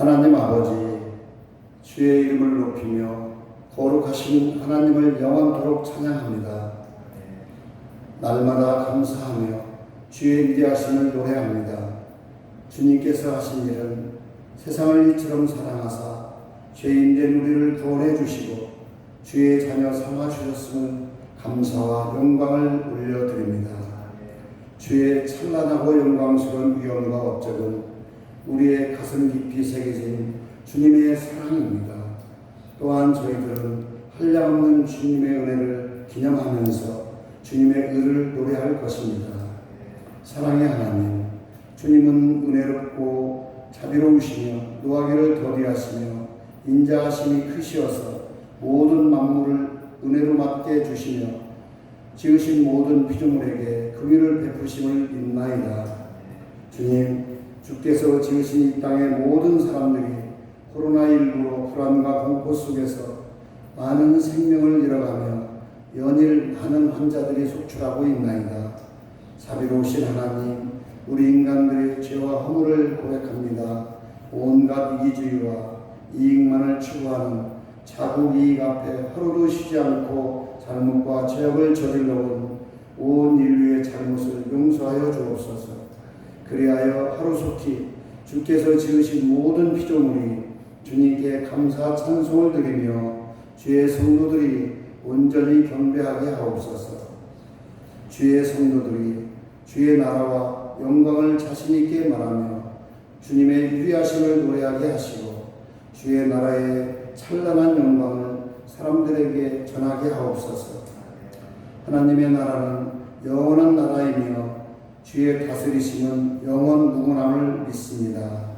하나님 아버지, 주의 이름을 높이며 거룩하신 하나님을 영원토록 찬양합니다. 날마다 감사하며 주의 위대하심을 노래합니다. 주님께서 하신 일은 세상을 이처럼 사랑하사 죄인된 우리를 구원해 주시고 주의 자녀 삼아 주셨음을 감사와 영광을 올려드립니다. 주의 찬란하고 영광스러운 위엄과 업적은 우리의 가슴 깊이 새겨진 주님의 사랑입니다. 또한 저희들은 한량없는 주님의 은혜를 기념하면서 주님의 의를 노래할 것입니다. 사랑의 하나님, 주님은 은혜롭고 자비로우시며 노하기를 더디하시며 인자하심이 크시어서 모든 만물을 은혜로 맡게 주시며 지으신 모든 피조물에게 긍휼을 베푸심을 믿나이다. 주님, 주께서 지으신 이 땅의 모든 사람들이 코로나19로 불안과 공포 속에서 많은 생명을 잃어가며 연일 많은 환자들이 속출하고 있나이다. 자비로우신 하나님, 우리 인간들의 죄와 허물을 고백합니다. 온갖 이기주의와 이익만을 추구하는 자국 이익 앞에 하루도 쉬지 않고 잘못과 죄악을 저질러온 온 인류의 잘못을 용서하여 주옵소서. 그리하여 하루속히 주께서 지으신 모든 피조물이 주님께 감사 찬송을 드리며 주의 성도들이 온전히 경배하게 하옵소서. 주의 성도들이 주의 나라와 영광을 자신 있게 말하며 주님의 위대하심을 노래하게 하시고 주의 나라의 찬란한 영광을 사람들에게 전하게 하옵소서. 하나님의 나라는 영원한 나라이며 주의 다스리심은 영원 무궁함을 믿습니다.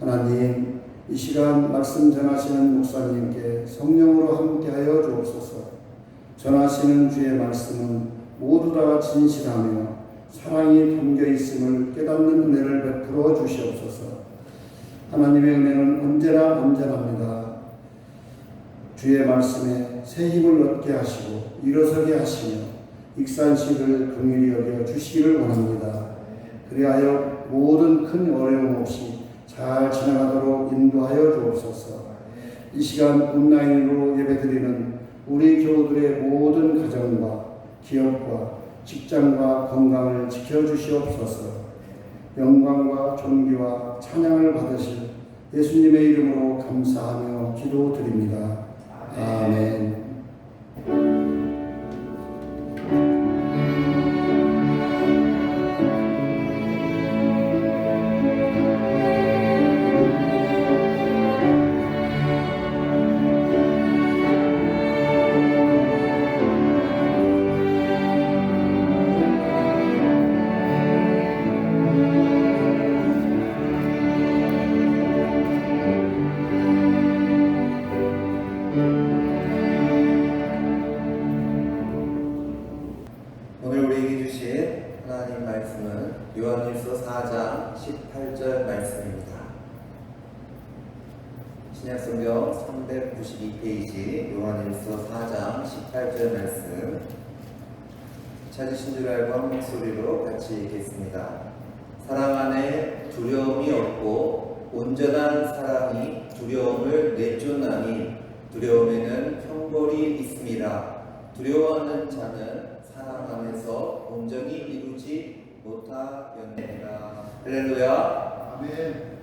하나님, 이 시간 말씀 전하시는 목사님께 성령으로 함께하여 주옵소서. 전하시는 주의 말씀은 모두 다 진실하며 사랑이 담겨 있음을 깨닫는 은혜를 베풀어 주시옵소서. 하나님의 은혜는 언제나 안전합니다. 주의 말씀에 새 힘을 얻게 하시고 일어서게 하시며 익산식을 긍휼히 여겨 주시기를 원합니다. 그리하여 모든 큰 어려움 없이 잘 지나가도록 인도하여 주옵소서. 이 시간 온라인으로 예배드리는 우리 교우들의 모든 가정과 기업과 직장과 건강을 지켜주시옵소서. 영광과 존귀와 찬양을 받으실 예수님의 이름으로 감사하며 기도드립니다. 아멘. 온전히 이루지 못하였느니라. 할렐루야. 아멘.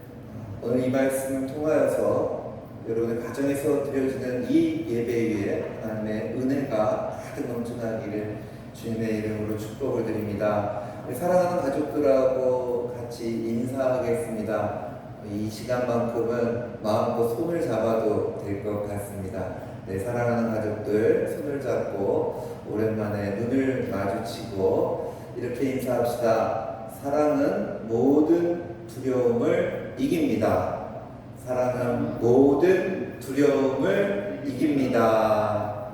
오늘 이 말씀을 통하여서 여러분의 가정에서 드려지는 이 예배에 하나님의 은혜가 가득 넘쳐나기를 주님의 이름으로 축복을 드립니다. 사랑하는 가족들하고 같이 인사하겠습니다. 이 시간만큼은 마음껏 손을 잡아도 될 것 같습니다. 네, 사랑하는 가족들 손을 잡고 오랜만에 눈을 마주치고 이렇게 인사합시다. 사랑은 모든 두려움을 이깁니다. 사랑은 모든 두려움을 이깁니다.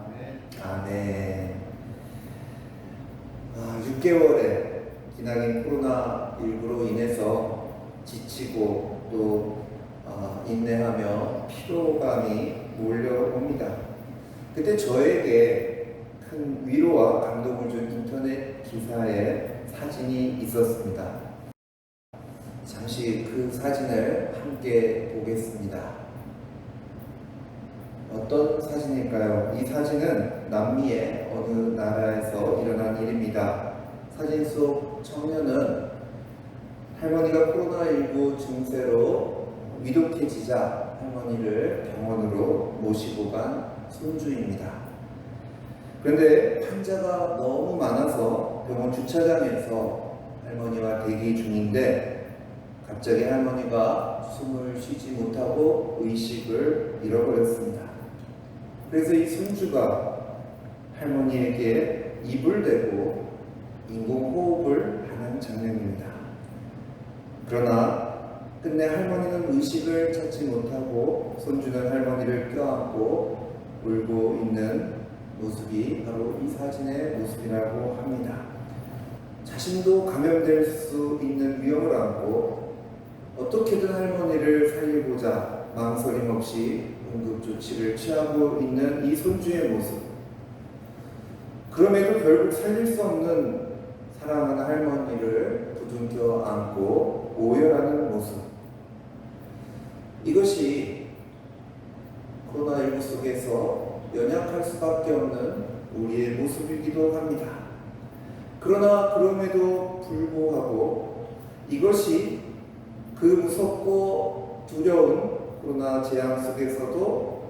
아멘. 아, 6개월의 기나긴 코로나19로 인해서 지치고 또 아, 인내하며 피로감이 몰려옵니다. 그때 저에게 큰 위로와 감동을 준 인터넷 기사에 사진이 있었습니다. 잠시 그 사진을 함께 보겠습니다. 어떤 사진일까요? 이 사진은 남미의 어느 나라에서 일어난 일입니다. 사진 속 청년은 할머니가 코로나19 증세로 위독해지자 할머니를 병원으로 모시고 간 손주입니다. 그런데 환자가 너무 많아서 병원 주차장에서 할머니와 대기 중인데 갑자기 할머니가 숨을 쉬지 못하고 의식을 잃어버렸습니다. 그래서 이 손주가 할머니에게 입을 대고 인공호흡을 하는 장면입니다. 그러나 끝내 할머니는 의식을 찾지 못하고 손주는 할머니를 껴안고 울고 있는 모습이 바로 이 사진의 모습이라고 합니다. 자신도 감염될 수 있는 위험을 안고 어떻게든 할머니를 살리고자 망설임 없이 응급 조치를 취하고 있는 이 손주의 모습. 그럼에도 결국 살릴 수 없는 사랑하는 할머니를 부둥켜 안고 오열하는 모습. 이것이 코로나19 속에서 연약할 수밖에 없는 우리의 모습이기도 합니다. 그러나 그럼에도 불구하고 이것이 그 무섭고 두려운 코로나 재앙 속에서도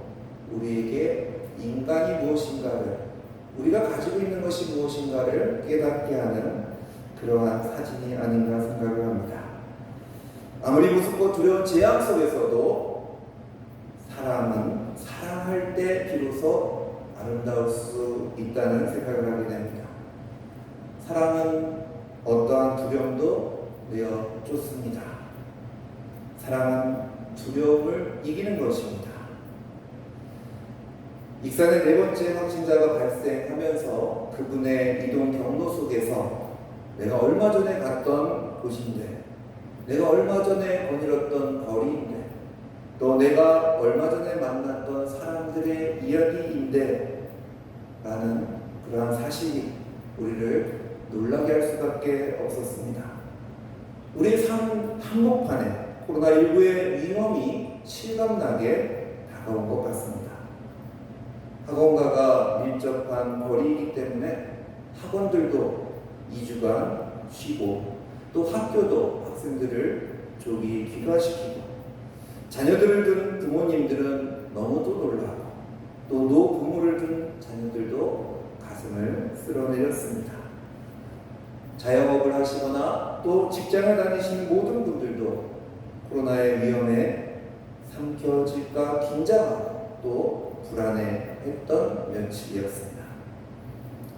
우리에게 인간이 무엇인가를 우리가 가지고 있는 것이 무엇인가를 깨닫게 하는 그러한 사진이 아닌가 생각을 합니다. 아무리 무섭고 두려운 재앙 속에서도 사람은 사랑할 때 비로소 아름다울 수 있다는 생각을 하게 됩니다. 사랑은 어떠한 두려움도 내어 쫓습니다. 사랑은 두려움을 이기는 것입니다. 익산의 네 번째 확진자가 발생하면서 그분의 이동 경로 속에서 내가 얼마 전에 갔던 곳인데, 내가 얼마 전에 거닐었던 거리인데, 또 내가 얼마 전에 만났던 사람들의 이야기인데, 라는 그러한 사실이 우리를 놀라게 할 수밖에 없었습니다. 우리 삶 한복판에 코로나19의 위험이 실감나게 다가온 것 같습니다. 학원가가 밀접한 거리이기 때문에 학원들도 2주간 쉬고 또 학교도 학생들을 조기 귀가시키고 자녀들을 둔 부모님들은 너무도 놀라고 또 노부모를 둔 자녀들도 가슴을 쓸어내렸습니다. 자영업을 하시거나 또 직장을 다니시는 모든 분들도 코로나의 위험에 삼켜질까 긴장하고 또 불안해했던 며칠이었습니다.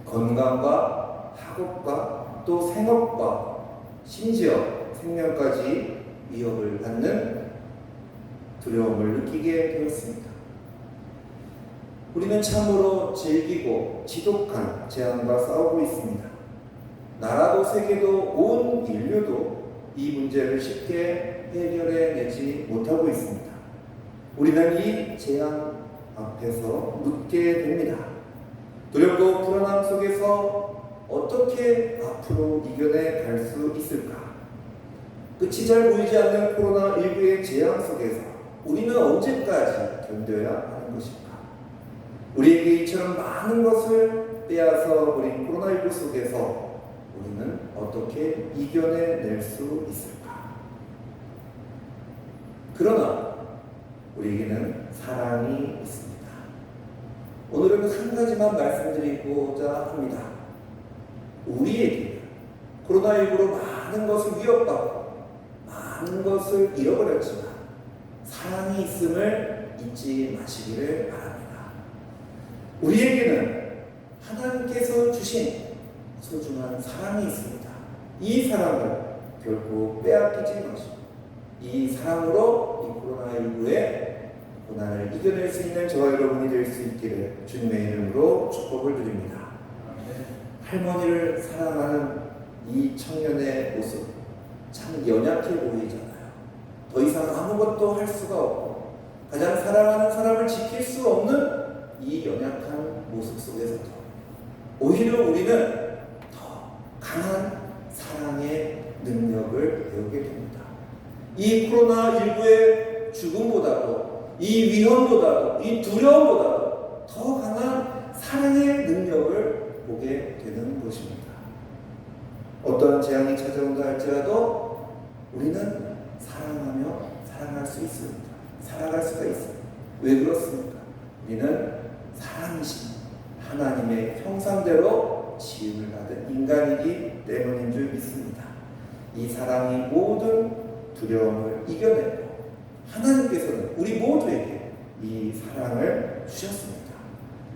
건강과 학업과 또 생업과 심지어 생명까지 위협을 받는 두려움을 느끼게 되었습니다. 우리는 참으로 질기고 지독한 재앙과 싸우고 있습니다. 나라도 세계도 온 인류도 이 문제를 쉽게 해결해 내지 못하고 있습니다. 우리는 이 재앙 앞에서 묻게 됩니다. 두렵고 불안함 속에서 어떻게 앞으로 이겨내 갈 수 있을까? 끝이 잘 보이지 않는 코로나19의 재앙 속에서 우리는 언제까지 견뎌야 하는 것일까? 우리에게 이처럼 많은 것을 빼앗아 버린 코로나19 속에서 우리는 어떻게 이겨내낼 수 있을까? 그러나 우리에게는 사랑이 있습니다. 오늘은 한 가지만 말씀드리고자 합니다. 우리에게 코로나19로 많은 것을 위협받고 많은 것을 잃어버렸지만 사랑이 있음을 잊지 마시기를 바랍니다. 우리에게는 하나님께서 주신 소중한 사랑이 있습니다. 이 사랑을 결코 빼앗기지 마시고 이 사랑으로 이 코로나19의 고난을 이겨낼 수 있는 저와 여러분이 될 수 있기를 주님의 이름으로 축복을 드립니다. 할머니를 사랑하는 이 청년의 모습 참 연약해 보이잖아요. 더 이상 아무것도 할 수가 없고 가장 사랑하는 사람을 지킬 수 없는 이 연약한 모습 속에서도 오히려 우리는 더 강한 사랑의 능력을 배우게 됩니다. 이 코로나19의 죽음보다도 이 위험보다도 이 두려움보다도 더 강한 사랑의 능력을 보게 되는 것입니다. 어떤 재앙이 찾아온다 할지라도 우리는 사랑하며 살아갈 수 있습니다. 살아갈 수가 있어요. 왜 그렇습니까? 우리는 사랑이신 하나님의 형상대로 지음을 받은 인간이기 때문인 줄 믿습니다. 이 사랑이 모든 두려움을 이겨내고 하나님께서는 우리 모두에게 이 사랑을 주셨습니다.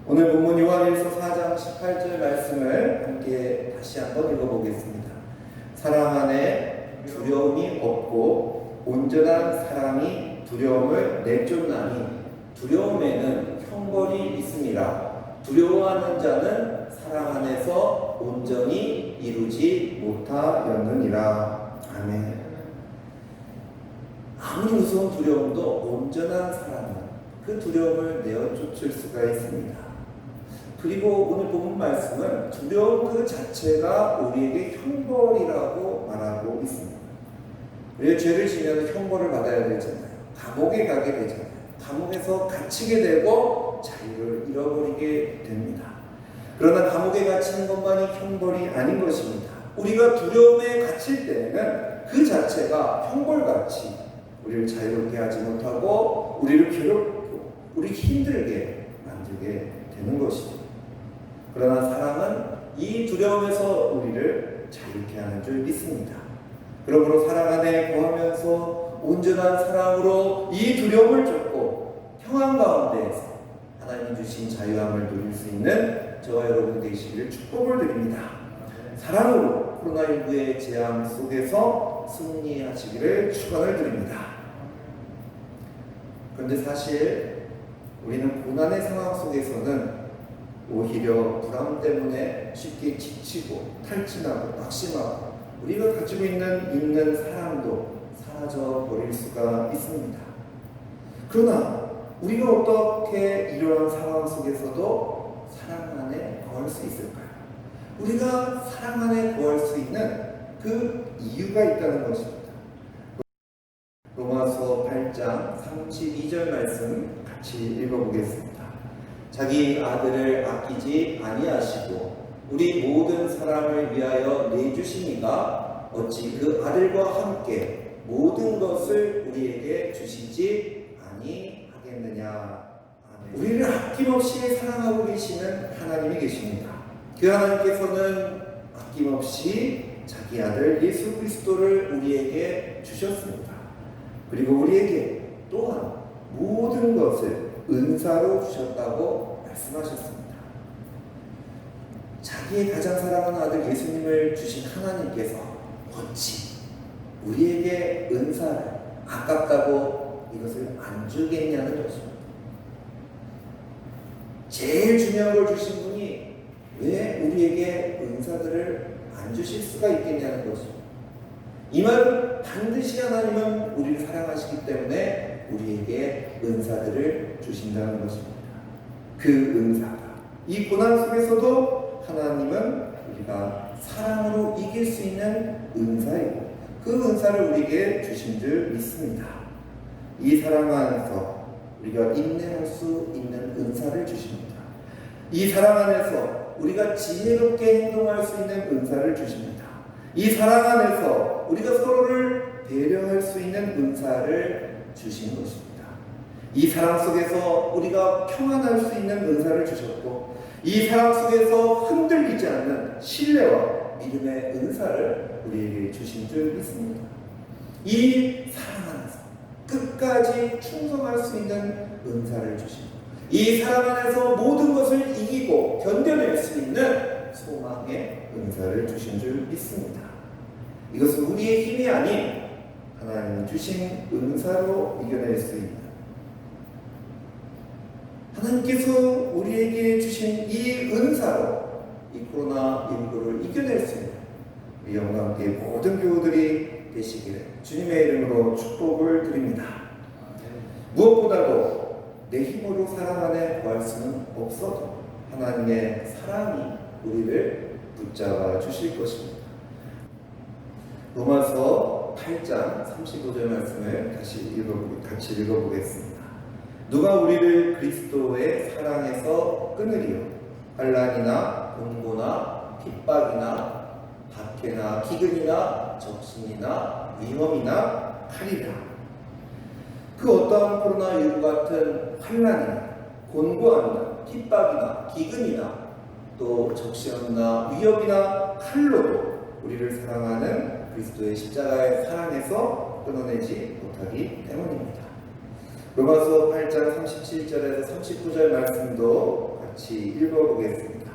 오늘 본문 요한일서 4장 18절 말씀을 함께 다시 한번 읽어보겠습니다. 사랑 안에 두려움이 없고 온전한 사랑이 두려움을 내쫓나니 두려움에는 형벌이 있습니다. 두려워하는 자는 사랑 안에서 온전히 이루지 못하였느니라. 아멘. 아무리 무서운 두려움도 온전한 사랑은 그 두려움을 내어 쫓을 수가 있습니다. 그리고 오늘 본문 말씀은 두려움 그 자체가 우리에게 형벌이라고 말하고 있습니다. 우리가 죄를 지면 형벌을 받아야 되잖아요. 감옥에 가게 되잖아요. 감옥에서 갇히게 되고 자유를 잃어버리게 됩니다. 그러나 감옥에 갇히는 것만이 형벌이 아닌 것입니다. 우리가 두려움에 갇힐 때에는 그 자체가 형벌같이 우리를 자유롭게 하지 못하고 우리를 괴롭고 우리 힘들게 만들게 되는 것이죠. 그러나 사랑은 이 두려움에서 우리를 자유케 하는 줄 믿습니다. 그러므로 사랑 안에 거하면서 온전한 사랑으로 이 두려움을 쫓고 평안 가운데에서 하나님 주신 자유함을 누릴 수 있는 저와 여러분 되시기를 축복을 드립니다. 사랑으로 코로나19의 재앙 속에서 승리하시기를 축원을 드립니다. 그런데 사실 우리는 고난의 상황 속에서는 오히려 불안 때문에 쉽게 지치고 탈진하고 낙심하고 우리가 가지고 있는 있는 사랑도 사라져 버릴 수가 있습니다. 그러나 우리가 어떻게 이러한 상황 속에서도 사랑 안에 거할 수 있을까요? 우리가 사랑 안에 거할 수 있는 그 이유가 있다는 것입니다. 로마서 8장 32절 말씀 같이 읽어보겠습니다. 자기 아들을 아끼지 아니하시고 우리 모든 사람을 위하여 내주시니가 어찌 그 아들과 함께 모든 것을 우리에게 주시지 아니하겠느냐. 아멘. 우리를 아낌없이 사랑하고 계시는 하나님이 계십니다. 그 하나님께서는 아낌없이 자기 아들 예수 그리스도를 우리에게 주셨습니다. 그리고 우리에게 또한 모든 것을 은사로 주셨다고 말씀하셨습니다. 자기의 가장 사랑하는 아들 예수님을 주신 하나님께서 어찌 우리에게 은사를 아깝다고 이것을 안 주겠냐는 것입니다. 제일 중요한 걸 주신 분이 왜 우리에게 은사들을 안 주실 수가 있겠냐는 것입니다. 이 말은 반드시 하나님은 우리를 사랑하시기 때문에 우리에게 은사들을 주신다는 것입니다. 그 은사가 이 고난 속에서도 하나님은 우리가 사랑으로 이길 수 있는 은사이고 그 은사를 우리에게 주신 줄 믿습니다. 이 사랑 안에서 우리가 인내할 수 있는 은사를 주십니다. 이 사랑 안에서 우리가 지혜롭게 행동할 수 있는 은사를 주십니다. 이 사랑 안에서 우리가 서로를 배려할 수 있는 은사를 주신 것입니다. 이 사랑 속에서 우리가 평안할 수 있는 은사를 주셨고, 이 사랑 속에서 흔들리지 않는 신뢰와 믿음의 은사를 우리에게 주신 줄 믿습니다. 이 사랑 안에서 끝까지 충성할 수 있는 은사를 주십니다. 이 사랑 안에서 모든 것을 이기고 견뎌낼 수 있는 소망의 은사를 주신 줄 믿습니다. 이것은 우리의 힘이 아닌 하나님이 주신 은사로 이겨낼 수 있는 하나님께서 우리에게 주신 이 은사로 이 코로나19를 이겨낼 수 있는 우리 영광께 모든 교우들이 되시기를 주님의 이름으로 축복을 드립니다. 무엇보다도 내 힘으로 사랑 안에 구할 수는 없어도 하나님의 사랑이 우리를 붙잡아 주실 것입니다. 로마서 8장 35절 말씀을 다시 읽어보, 같이 읽어보겠습니다. 누가 우리를 그리스도의 사랑에서 끊으리요? 환란이나 공고나 핍박이나 박해나 기근이나 적신이나 위험이나 칼이라. 그 어떠한 코로나19 같은 환란이나 곤고함이나 핍박이나 기근이나 또 적시험이나 위협이나 칼로도 우리를 사랑하는 그리스도의 십자가의 사랑에서 끊어내지 못하기 때문입니다. 로마서 8장 37절에서 39절 말씀도 같이 읽어보겠습니다.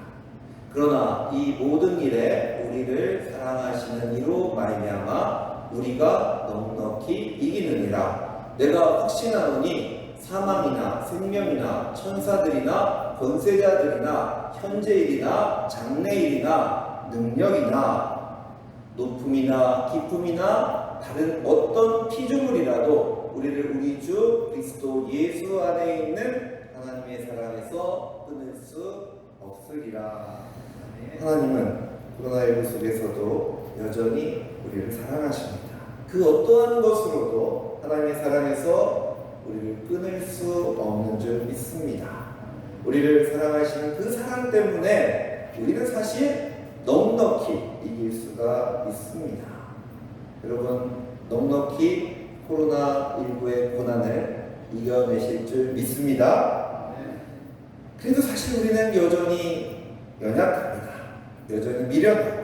그러나 이 모든 일에 우리를 사랑하시는 이로 말미암아 우리가 넉넉히 이기느니라. 내가 확신하노니 사망이나 생명이나 천사들이나 권세자들이나 현재일이나 장래일이나 능력이나 높음이나 기쁨이나 다른 어떤 피조물이라도 우리를 우리 주 그리스도 예수 안에 있는 하나님의 사랑에서 끊을 수 없으리라. 하나님은 코로나19 속에서도 여전히 우리를 사랑하십니다. 그 어떠한 것으로도 하나님의 사랑에서 우리를 끊을 수 없는 줄 믿습니다. 우리를 사랑하시는 그 사랑 때문에 우리는 사실 넉넉히 이길 수가 있습니다. 여러분, 넉넉히 코로나19의 고난을 이겨내실 줄 믿습니다. 그래도 사실 우리는 여전히 연약합니다. 여전히 미련하고,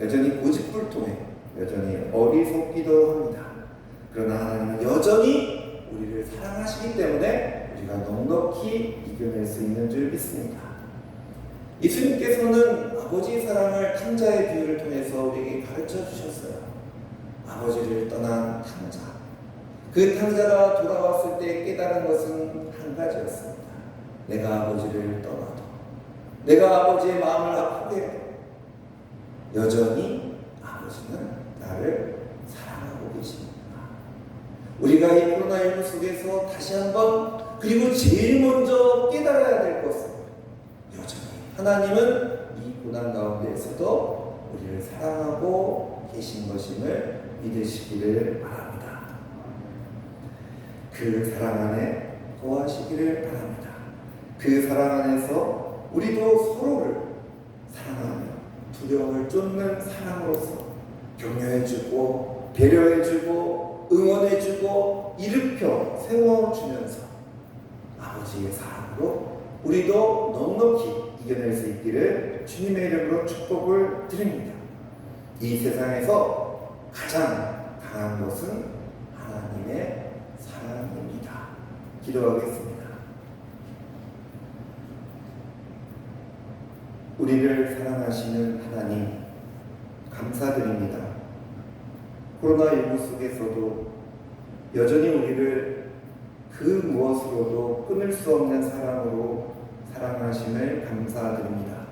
여전히 고집불통해, 여전히 어리석기도 합니다. 그러나 하나님은 여전히 우리를 사랑하시기 때문에 우리가 넉넉히 이겨낼 수 있는 줄 믿습니다. 예수님께서는 아버지의 사랑을 탕자의 비유를 통해서 우리에게 가르쳐 주셨어요. 아버지를 떠난 탕자. 그 탕자가 돌아왔을 때 깨달은 것은 한 가지였습니다. 내가 아버지를 떠나도, 내가 아버지의 마음을 아프게 해도, 여전히 아버지는 나를 사랑하고 계십니다. 우리가 이 코로나19 속에서 다시 한번 그리고 제일 먼저 깨달아야 될 것은 여전히 하나님은 이 고난 가운데에서도 우리를 사랑하고 계신 것임을 믿으시기를 바랍니다. 그 사랑 안에 거하시기를 바랍니다. 그 사랑 안에서 우리도 서로를 사랑하며 두려움을 쫓는 사랑으로서 격려해주고 배려해주고 응원해주고 일으켜 세워주면서 아버지의 사랑으로 우리도 넉넉히 이겨낼 수 있기를 주님의 이름으로 축복을 드립니다. 이 세상에서 가장 강한 것은 하나님의 사랑입니다. 기도하겠습니다. 우리를 사랑하시는 하나님, 감사드립니다. 코로나19 속에서도 여전히 우리를 그 무엇으로도 끊을 수 없는 사랑으로 사랑하심을 감사드립니다.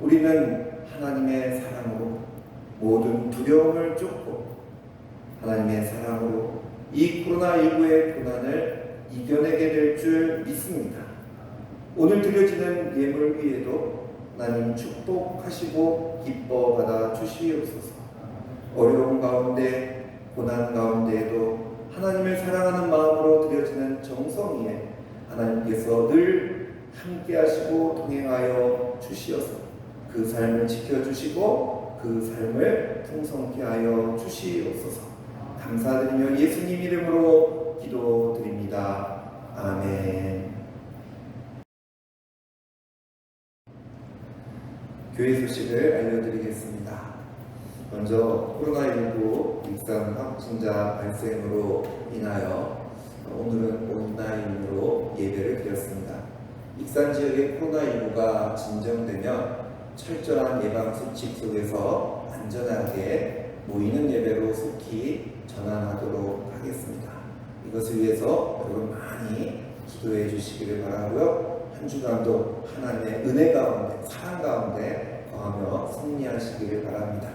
우리는 하나님의 사랑으로 모든 두려움을 쫓고 하나님의 사랑으로 이 코로나19의 고난을 이겨내게 될 줄 믿습니다. 오늘 드려지는 예물 위에도 하나님 축복하시고 기뻐 받아 주시옵소서. 어려운 가운데 고난 가운데에도 하나님을 사랑하는 마음으로 드려지는 정성이에 하나님께서 늘 함께하시고 동행하여 주시어서 그 삶을 지켜주시고 그 삶을 풍성케 하여 주시옵소서. 감사드리며 예수님 이름으로 기도드립니다. 아멘. 교회 소식을 알려드리겠습니다. 먼저 코로나19 익산 확진자 발생으로 인하여 오늘은 온라인으로 예배를 드렸습니다. 익산 지역의 코로나19가 진정되면 철저한 예방 수칙 속에서 안전하게 모이는 예배로 속히 전환하도록 하겠습니다. 이것을 위해서 여러분 많이 기도해 주시기를 바라고요. 한 주간도 하나님의 은혜 가운데, 사랑 가운데 거하며 승리하시기를 바랍니다.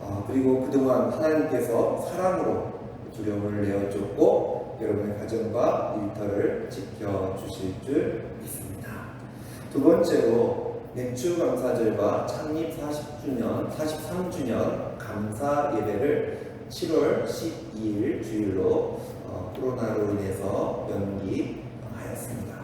어, 그리고 그동안 하나님께서 사랑으로 두려움을 내어줬고 여러분의 가정과 일터를 지켜주실 줄 믿습니다. 두 번째로 맥주 감사절과 창립 40주년, 43주년 감사 예배를 7월 12일 주일로 어, 코로나로 인해서 연기하였습니다.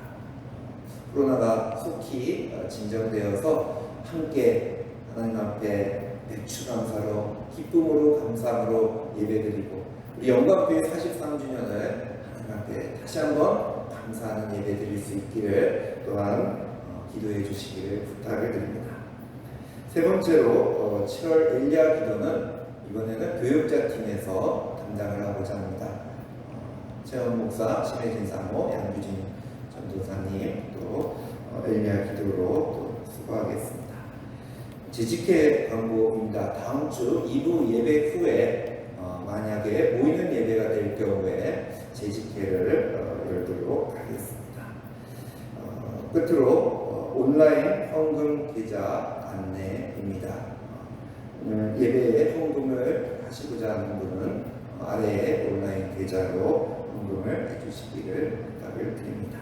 코로나가 속히 어, 진정되어서 함께 하나님 앞에 배추 감사로 기쁨으로 감사함으로 예배드리고 우리 영광교회 43주년을 하나님 앞에 다시 한번 감사하는 예배 드릴 수 있기를 또한 어, 기도해 주시기를 부탁을 드립니다. 세 번째로 어, 7월 엘리야 기도는 이번에는 교육자 팀에서 담당을 하고자 합니다. 어, 최원 목사, 심혜진 사모, 양규진 전도사님 또 어, 엘리야 기도로 또 수고하겠습니다. 재직회 광고입니다. 다음 주 2부 예배 후에 어, 만약에 모이는 예배가 될 경우에 재직회를 어, 열도록 하겠습니다. 어, 끝으로 어, 온라인 헌금 계좌 안내입니다. 어, 오늘 예배에 헌금을 하시고자 하는 분은 어, 아래에 온라인 계좌로 헌금을 해주시기를 부탁을 드립니다.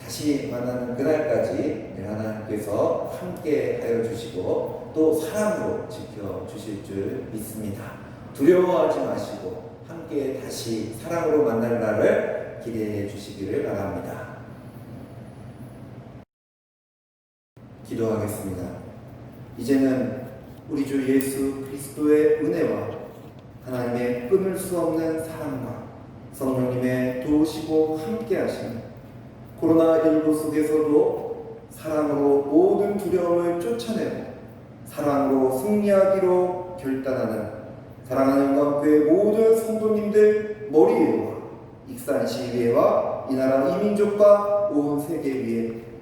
다시 만나는 그날까지 하나님께서 함께 하여 주시고 또 사랑으로 지켜 주실 줄 믿습니다. 두려워하지 마시고 함께 다시 사랑으로 만날 날을 기대해 주시기를 바랍니다. 기도하겠습니다. 이제는 우리 주 예수 그리스도의 은혜와 하나님의 끊을 수 없는 사랑과 성령님의 도우시고 함께 하심 코로나19 속에서도 사랑으로 모든 두려움을 쫓아내고 사랑으로 승리하기로 결단하는 사랑하는 영광교회 모든 성도님들 머리 위와 익산시의회와 이 나라 이민족과 온 세계 위에